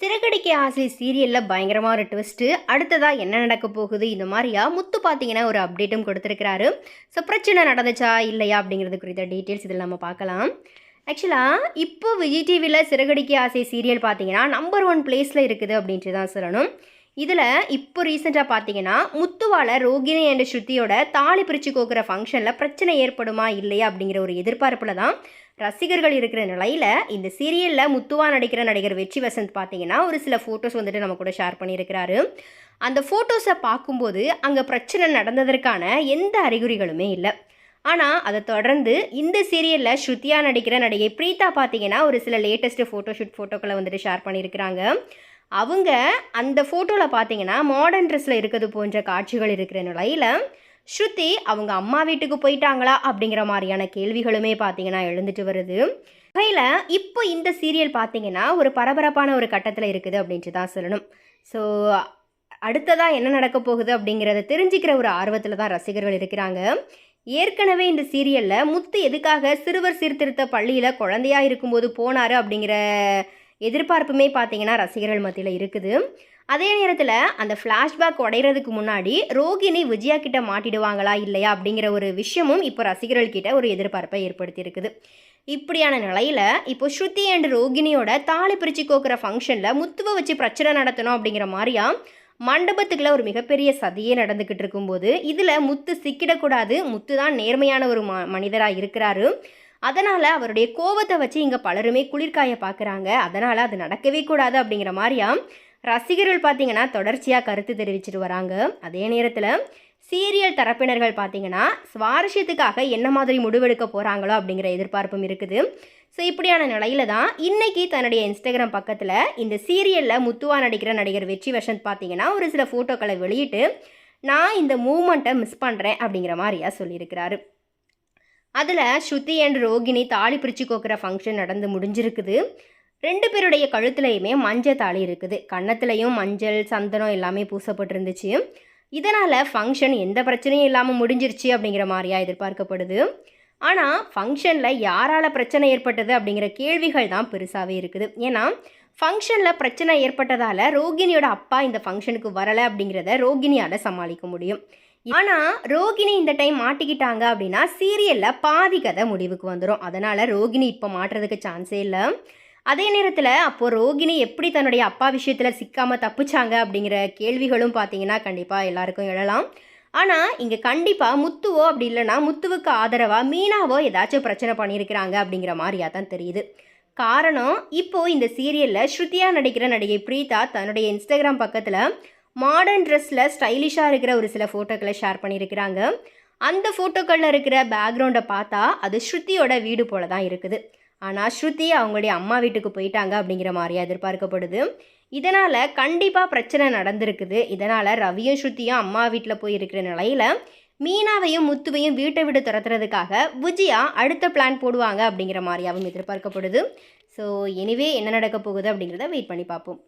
சிறகடிக்க ஆசை சீரியலில் பயங்கரமாக ஒரு ட்விஸ்ட்டு அடுத்ததாக என்ன நடக்க போகுது? இந்த மாதிரியா முத்து பார்த்தீங்கன்னா ஒரு அப்டேட்டும் கொடுத்துருக்கிறாரு. ஸோ பிரச்சனை நடந்துச்சா? இல்லையா? அப்படிங்கிறது குறித்த டீட்டெயில்ஸ் இதில் நம்ம பார்க்கலாம். ஆக்சுவலாக இப்போ விஜய் டிவியில் சிறகடிக்க ஆசை சீரியல் பார்த்தீங்கன்னா நம்பர் ஒன் பிளேஸில் இருக்குது அப்படின்ட்டு தான் சொல்லணும். இதில் இப்போ ரீசெண்டாக பார்த்தீங்கன்னா முத்துவால ரோகிணி அண்ட் ஸ்ருதியோட தாலி பிரித்து கோக்குற ஃபங்க்ஷனில் பிரச்சனை ஏற்படுமா? இல்லையா? அப்படிங்கிற ஒரு எதிர்பார்ப்பில் தான் ரசிகர்கள் இருக்கிற நிலையில் இந்த சீரியலில் முத்துவா நடிக்கிற நடிகர் வெற்றி வசந்த் பார்த்தீங்கன்னா ஒரு சில ஃபோட்டோஸ் வந்துட்டு நம்ம கூட ஷேர் பண்ணியிருக்கிறாரு. அந்த ஃபோட்டோஸை பார்க்கும்போது அங்கே பிரச்சனை நடந்ததற்கான எந்த அறிகுறிகளுமே இல்லை. ஆனால் அதை தொடர்ந்து இந்த சீரியலில் ஸ்ருதியா நடிக்கிற நடிகை பிரீதா பார்த்தீங்கன்னா ஒரு சில லேட்டஸ்ட் ஃபோட்டோஷூட் ஃபோட்டோக்களை வந்துட்டு ஷேர் பண்ணியிருக்கிறாங்க. அவங்க அந்த ஃபோட்டோவில் பார்த்தீங்கன்னா மாடர்ன் ட்ரெஸ்ஸில் இருக்கிறது போன்ற காட்சிகள் இருக்கிற நிலையில் ஸ்ருதி அவங்க அம்மா வீட்டுக்கு போயிட்டாங்களா? அப்படிங்கிற மாதிரியான கேள்விகளுமே பார்த்தீங்கன்னா எழுந்துட்டு வருது. வகையில் இப்போ இந்த சீரியல் பார்த்தீங்கன்னா ஒரு பரபரப்பான ஒரு கட்டத்தில் இருக்குது அப்படின்ட்டு தான் சொல்லணும். ஸோ அடுத்ததாக என்ன நடக்க போகுது அப்படிங்கிறத தெரிஞ்சுக்கிற ஒரு ஆர்வத்தில் தான் ரசிகர்கள் இருக்கிறாங்க. ஏற்கனவே இந்த சீரியலில் முத்து எதுக்காக சிறுவர் சீர்திருத்த பள்ளியில் குழந்தையாக இருக்கும்போது போனார் அப்படிங்கிற எதிர்பார்ப்புமே பார்த்தீங்கன்னா ரசிகர்கள் மத்தியில் இருக்குது. அதே நேரத்தில் அந்த ஃப்ளாஷ்பேக் உடையிறதுக்கு முன்னாடி ரோகிணி விஜயா கிட்ட மாட்டிடுவாங்களா இல்லையா அப்படிங்கிற ஒரு விஷயமும் இப்போ ரசிகர்கள் கிட்ட ஒரு எதிர்பார்ப்பை ஏற்படுத்தியிருக்குது. இப்படியான நிலையில் இப்போ ஸ்ருதி அண்ட் ரோகிணியோட தாலி பிரித்து கோக்குற ஃபங்க்ஷனில் முத்துவை வச்சு பிரச்சனை நடத்தணும் அப்படிங்கிற மாதிரியா மண்டபத்துக்குள்ள ஒரு மிகப்பெரிய சதியே நடந்துக்கிட்டு இருக்கும்போது இதில் முத்து சிக்கிடக்கூடாது. முத்து தான் நேர்மையான ஒரு ம மனிதராக இருக்கிறாரு. அதனால் அவருடைய கோபத்தை வச்சு இங்கே பலருமே குளிர்காய பார்க்குறாங்க அதனால் அது நடக்கவே கூடாது அப்படிங்கிற மாதிரியா ரசிகர்கள் பார்த்தீங்கன்னா தொடர்ச்சியாக கருத்து தெரிவிச்சிட்டு வராங்க அதே நேரத்தில் சீரியல் தரப்பினர்கள் பார்த்தீங்கன்னா சுவாரஸ்யத்துக்காக என்ன மாதிரி முடிவெடுக்க போகிறாங்களோ அப்படிங்கிற எதிர்பார்ப்பும் இருக்குது. ஸோ இப்படியான நிலையில தான் இன்றைக்கி தன்னுடைய இன்ஸ்டாகிராம் பக்கத்தில் இந்த சீரியலில் முத்துவா நடிக்கிற நடிகர் வெற்றி வசந்த் பார்த்தீங்கன்னா ஒரு சில ஃபோட்டோக்களை வெளியிட்டு நான் இந்த மூமெண்ட்டை மிஸ் பண்ணுறேன் அப்படிங்கிற மாதிரியா சொல்லியிருக்கிறாரு. அதில் ஸ்ருதி அண்ட் ரோகிணி தாலி பிரித்து கோக்கிற ஃபங்க்ஷன் நடந்து முடிஞ்சிருக்குது. ரெண்டு பேருடைய கழுத்துலையுமே மஞ்சள் தாலி இருக்குது. கன்னத்துலையும் மஞ்சள் சந்தனம் எல்லாமே பூசப்பட்டிருந்துச்சு. இதனால் ஃபங்க்ஷன் எந்த பிரச்சனையும் இல்லாமல் முடிஞ்சிருச்சு அப்படிங்கிற மாதிரியா எதிர்பார்க்கப்படுது. ஆனால் ஃபங்க்ஷனில் யாரால் பிரச்சனை ஏற்பட்டது அப்படிங்கிற கேள்விகள் தான் பெருசாகவே இருக்குது. ஏன்னா ஃபங்க்ஷனில் பிரச்சனை ஏற்பட்டதால் ரோகிணியோட அப்பா இந்த ஃபங்க்ஷனுக்கு வரலை அப்படிங்கிறத ரோகிணியால் சமாளிக்க முடியும். ஆனால் ரோகிணி இந்த டைம் மாட்டிக்கிட்டாங்க அப்படின்னா சீரியலில் பாதி கதை முடிவுக்கு வந்துடும் அதனால் ரோகிணி இப்போ மாட்டுறதுக்கு சான்ஸே இல்லை. அதே நேரத்தில் அப்போது ரோகிணி எப்படி தன்னுடைய அப்பா விஷயத்தில் சிக்காமல் தப்பிச்சாங்க அப்படிங்கிற கேள்விகளும் பார்த்தீங்கன்னா கண்டிப்பாக எல்லாருக்கும் எழலாம். ஆனால் இங்கே கண்டிப்பாக முத்துவோ அப்படி இல்லைன்னா முத்துவுக்கு ஆதரவாக மீனாவோ ஏதாச்சும் பிரச்சனை பண்ணியிருக்கிறாங்க அப்படிங்கிற மாதிரியா தான் தெரியுது. காரணம் இப்போது இந்த சீரியலில் ஸ்ருத்தியாக நடிக்கிற நடிகை பிரீதா தன்னுடைய இன்ஸ்டாகிராம் பக்கத்தில் மாடர்ன் ட்ரெஸ்ஸில் ஸ்டைலிஷாக இருக்கிற ஒரு சில ஃபோட்டோக்களை ஷேர் பண்ணியிருக்கிறாங்க. அந்த ஃபோட்டோக்களில் இருக்கிற பேக்ரவுண்டை பார்த்தா அது ஸ்ருதியோட வீடு போல தான் இருக்குது. ஆனால் ஸ்ருதி அவங்களுடைய அம்மா வீட்டுக்கு போயிட்டாங்க அப்படிங்கிற மாதிரியா எதிர்பார்க்கப்படுது. இதனால் கண்டிப்பாக பிரச்சனை நடந்திருக்குது. இதனால் ரவியும் ஸ்ருதியும் அம்மா வீட்டில் போய் இருக்கிற நிலையில் மீனாவையும் முத்துவையும் வீட்டை விட்டு துரத்துறதுக்காக விஜயா அடுத்த பிளான் போடுவாங்க அப்படிங்கிற மாதிரியாவும் எதிர்பார்க்கப்படுது. ஸோ எனிவே என்ன நடக்க போகுது அப்படிங்கிறத வெயிட் பண்ணி பார்ப்போம்.